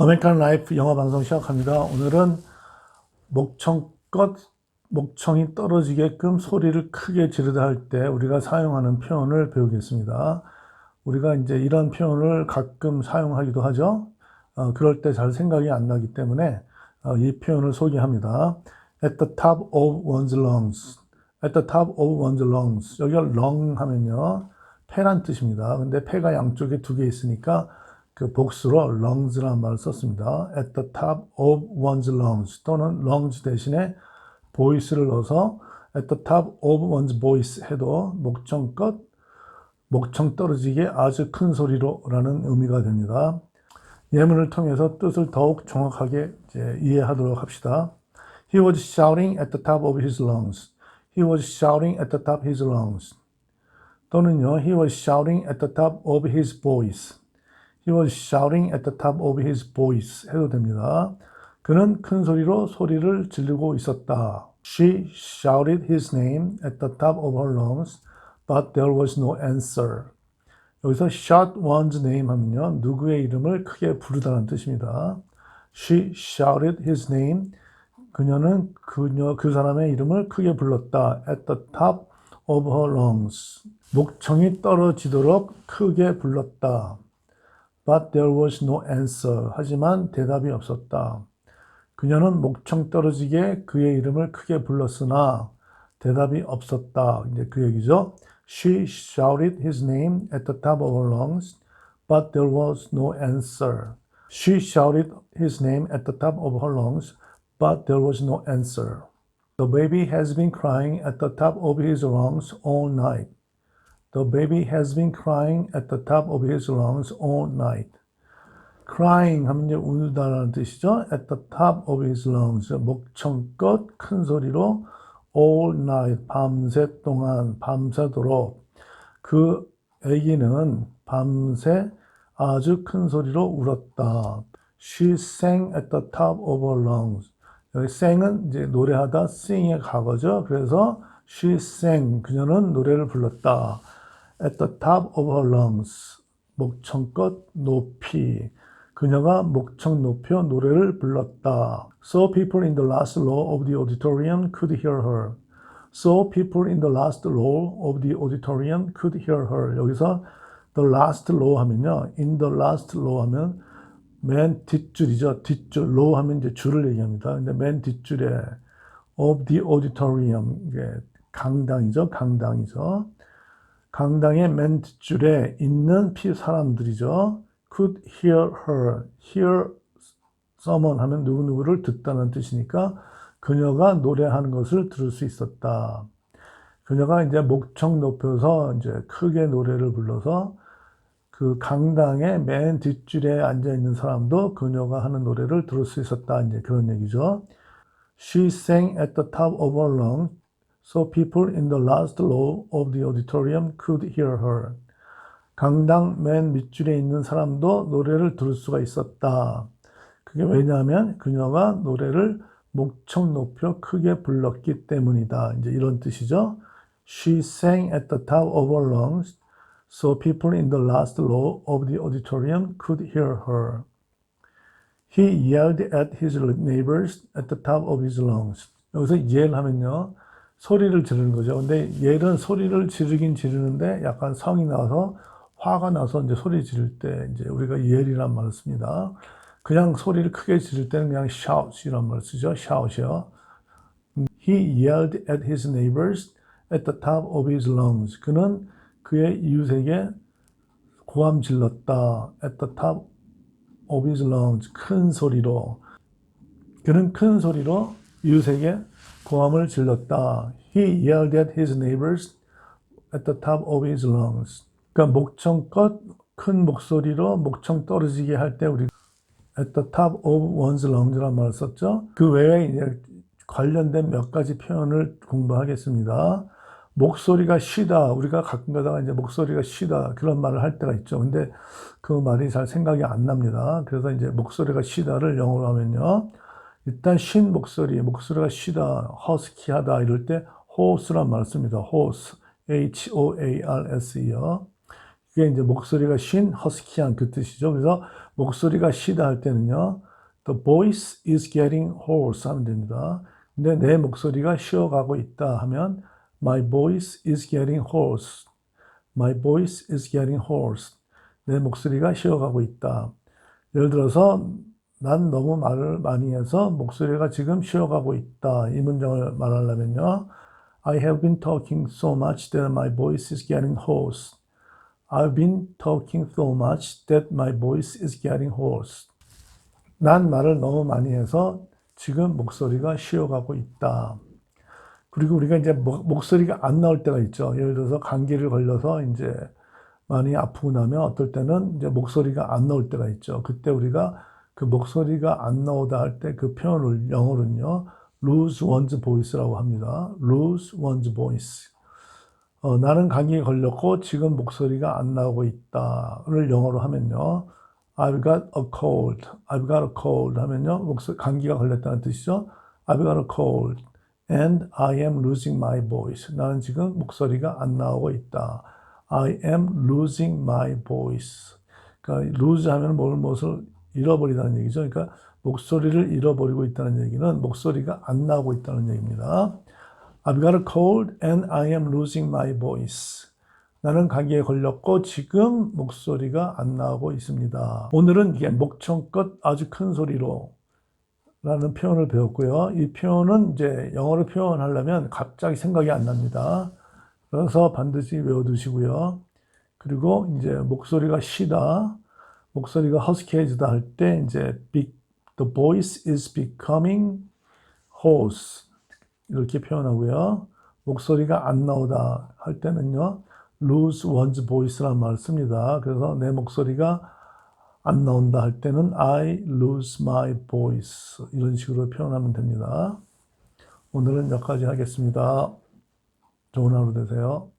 아메리칸 라이프 영어 방송 시작합니다. 오늘은 목청껏 목청이 떨어지게끔 소리를 크게 지르다 할 때 우리가 사용하는 표현을 배우겠습니다. 우리가 이제 이런 표현을 가끔 사용하기도 하죠. 어, 그럴 때 잘 생각이 안 나기 때문에 어, 이 표현을 소개합니다. At the top of one's lungs. At the top of one's lungs. 여기가 lung 하면요. 폐란 뜻입니다. 근데 폐가 양쪽에 두 개 있으니까 그 복수로 lungs라는 말을 썼습니다. At the top of one's lungs 또는 lungs 대신에 voice를 넣어서 at the top of one's voice 해도 목청껏 목청 떨어지게 아주 큰 소리로 라는 의미가 됩니다. 예문을 통해서 뜻을 더욱 정확하게 이해하도록 합시다. He was shouting at the top of his lungs. He was shouting at the top of his lungs. 또는요, he was shouting at the top of his voice. He was shouting at the top of his voice 해도 됩니다. 그는 큰 소리로 소리를 지르고 있었다. She shouted his name at the top of her lungs, but there was no answer. 여기서 shout one's name 하면요, 누구의 이름을 크게 부르다는 뜻입니다. She shouted his name. 그녀는 그녀 그 사람의 이름을 크게 불렀다. At the top of her lungs. 목청이 떨어지도록 크게 불렀다. But there was no answer. 하지만 대답이 없었다. 그녀는 목청 떨어지게 그의 이름을 크게 불렀으나 대답이 없었다. 이제 그 얘기죠. She shouted his name at the top of her lungs, but there was no answer. She shouted his name at the top of her lungs, but there was no answer. The baby has been crying at the top of his lungs all night. The baby has been crying at the top of his lungs all night. crying 하면 이제 울다라는 뜻이죠. at the top of his lungs. 목청껏 큰 소리로 all night 밤새 동안 밤새도록 그 아기는 밤새 아주 큰 소리로 울었다. She sang at the top of her lungs. 여기 sing은 이제 노래하다 sing의 과거죠. 그래서 she sang 그녀는 노래를 불렀다. At the top of her lungs. 목청껏 높이 그녀가 목청 높여 노래를 불렀다. So people in the last row of the auditorium could hear her. So people in the last row of the auditorium could hear her. 여기서 the last row 하면요. in the last row 하면 맨 뒷줄이죠. 뒷줄. row 하면 이제 줄을 얘기합니다. 근데 맨 뒷줄에 of the auditorium 강당이죠. 강당이죠. 강당의 맨 뒷줄에 있는 피 사람들이죠. could hear her. hear someone 하면 누구누구를 듣다는 뜻이니까 그녀가 노래하는 것을 들을 수 있었다. 그녀가 이제 목청 높여서 이제 크게 노래를 불러서 그 강당의 맨 뒷줄에 앉아 있는 사람도 그녀가 하는 노래를 들을 수 있었다. 이제 그런 얘기죠. She sang at the top of her lungs, so people in the last row of the auditorium could hear her. 강당 맨 밑줄에 있는 사람도 노래를 들을 수가 있었다. 그게 왜냐하면 그녀가 노래를 목청 높여 크게 불렀기 때문이다. 이제 이런 뜻이죠. She sang at the top of her lungs, so people in the last row of the auditorium could hear her. He yelled at his neighbors at the top of his lungs. 여기서 yell 하면요. 소리를 지르는 거죠. 근데 yell은 소리를 지르긴 지르는데 약간 성이 나서 화가 나서 이제 소리 지를 때 이제 우리가 yell이란 말을 씁니다. 그냥 소리를 크게 지를 때는 그냥 shout이란 말을 쓰죠. shout이요. He yelled at his neighbors at the top of his lungs. 그는 그의 이웃에게 고함 질렀다. at the top of his lungs. 큰 소리로. 그는 큰 소리로 이웃에게 고함을 질렀다. He yelled at his neighbors at the top of his lungs. 그러니까 목청껏 큰 목소리로 목청 떨어지게 할 때 우리 at the top of one's lungs라는 말을 썼죠. 그 외에 이제 관련된 몇 가지 표현을 공부하겠습니다. 목소리가 쉬다. 우리가 가끔 가다가 이제 목소리가 쉬다. 그런 말을 할 때가 있죠. 근데 그 말이 잘 생각이 안 납니다. 그래서 이제 목소리가 쉬다를 영어로 하면요. 일단 쉰 목소리, 목소리가 쉬다, 허스키하다 이럴 때 호스란 말을 씁니다. 호스, H-O-A-R-S요. 그게 이제 목소리가 쉰, 허스키한 그 뜻이죠. 그래서 목소리가 쉬다 할 때는요. The voice is getting hoarse 하면 됩니다. 근데 내 목소리가 쉬어가고 있다 하면 My voice is getting hoarse. My voice is getting hoarse. 내 목소리가 쉬어가고 있다. 예를 들어서 난 너무 말을 많이 해서 목소리가 지금 쉬어가고 있다. 이 문장을 말하려면요. I have been talking so much that my voice is getting hoarse. I've been talking so much that my voice is getting hoarse. 난 말을 너무 많이 해서 지금 목소리가 쉬어가고 있다. 그리고 우리가 이제 목- 목소리가 안 나올 때가 있죠. 예를 들어서 감기를 걸려서 이제 많이 아프고 나면 어떨 때는 이제 목소리가 안 나올 때가 있죠. 그때 우리가 그 목소리가 안 나오다 할 때 그 표현을 영어로는요. lose one's voice라고 합니다. lose one's voice. 어, 나는 감기에 걸렸고 지금 목소리가 안 나오고 있다를 영어로 하면요. I've got a cold. I've got a cold 하면요. 목소리 감기가 걸렸다는 뜻이죠. I've got a cold and I am losing my voice. 나는 지금 목소리가 안 나오고 있다. I am losing my voice. 그러니까 lose 하면 뭘 무엇을 잃어버리다는 얘기죠. 그러니까 목소리를 잃어버리고 있다는 얘기는 목소리가 안 나오고 있다는 얘기입니다. I've got a cold and I am losing my voice. 나는 감기에 걸렸고 지금 목소리가 안 나오고 있습니다. 오늘은 이게 목청껏 아주 큰 소리로 라는 표현을 배웠고요. 이 표현은 이제 영어로 표현하려면 갑자기 생각이 안 납니다. 그래서 반드시 외워두시고요. 그리고 이제 목소리가 쉬다, 목소리가 허스키해지다 할 때 이제 the voice is becoming hoarse 이렇게 표현하고요. 목소리가 안 나오다 할 때는요. lose one's voice라는 말을 씁니다. 그래서 내 목소리가 안 나온다 할 때는 I lose my voice 이런 식으로 표현하면 됩니다. 오늘은 여기까지 하겠습니다. 좋은 하루 되세요.